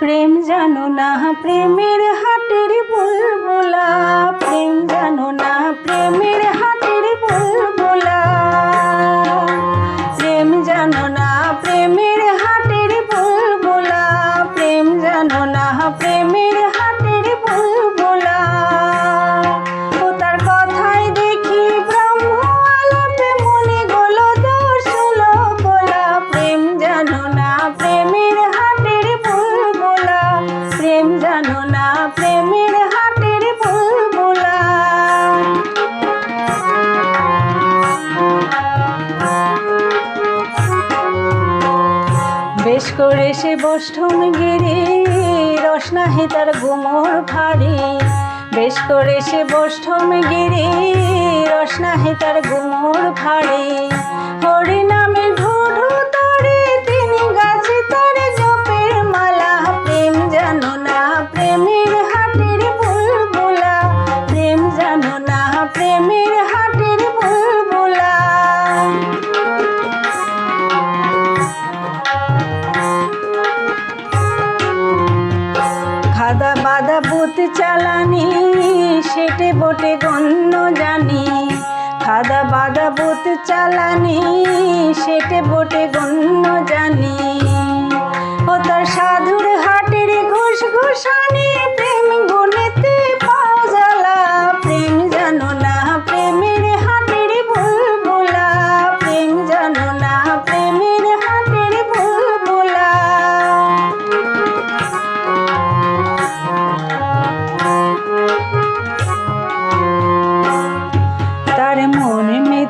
প্রেম জানো না, প্রেমের হাটের বুলবুলা। প্রেম জানো না, প্রেমের হাটের বুলবুলা। প্রেম জানো না, প্রেমের হাটের বুলবুলা। প্রেম জানো না, প্রেমের জানো না, প্রেমের হাটের বুলবুলা। বেশ করে সে বষ্টম গিরি রসনাহে তার গুমর ভারী। বেশ করে সে বষ্টম গিরি তার গুমর প্রেমের হাটের বুলবুলা। খাদা বাদা বুত চালানি, সেটে বটে গণ্য জানি। খাদা বাদা বুত চালানি, সেটে বটে গণ্য জানি।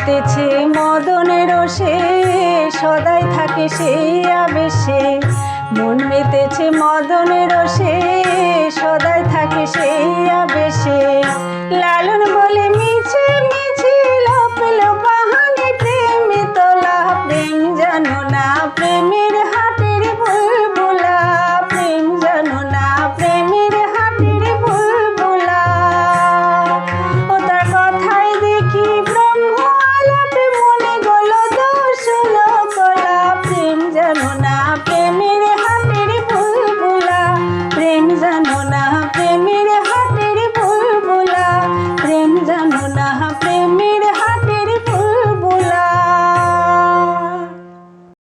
কাটেছে মদনের সে সদাই থাকে সেই আবেশে। মন মেতেছে মদনের সে সদাই থাকে সেই আবেশে। লালন বলে মিছে মিছে, লোপল বাহানে প্রেম তোলা প্রেম, জানো না প্রেমের হাটে না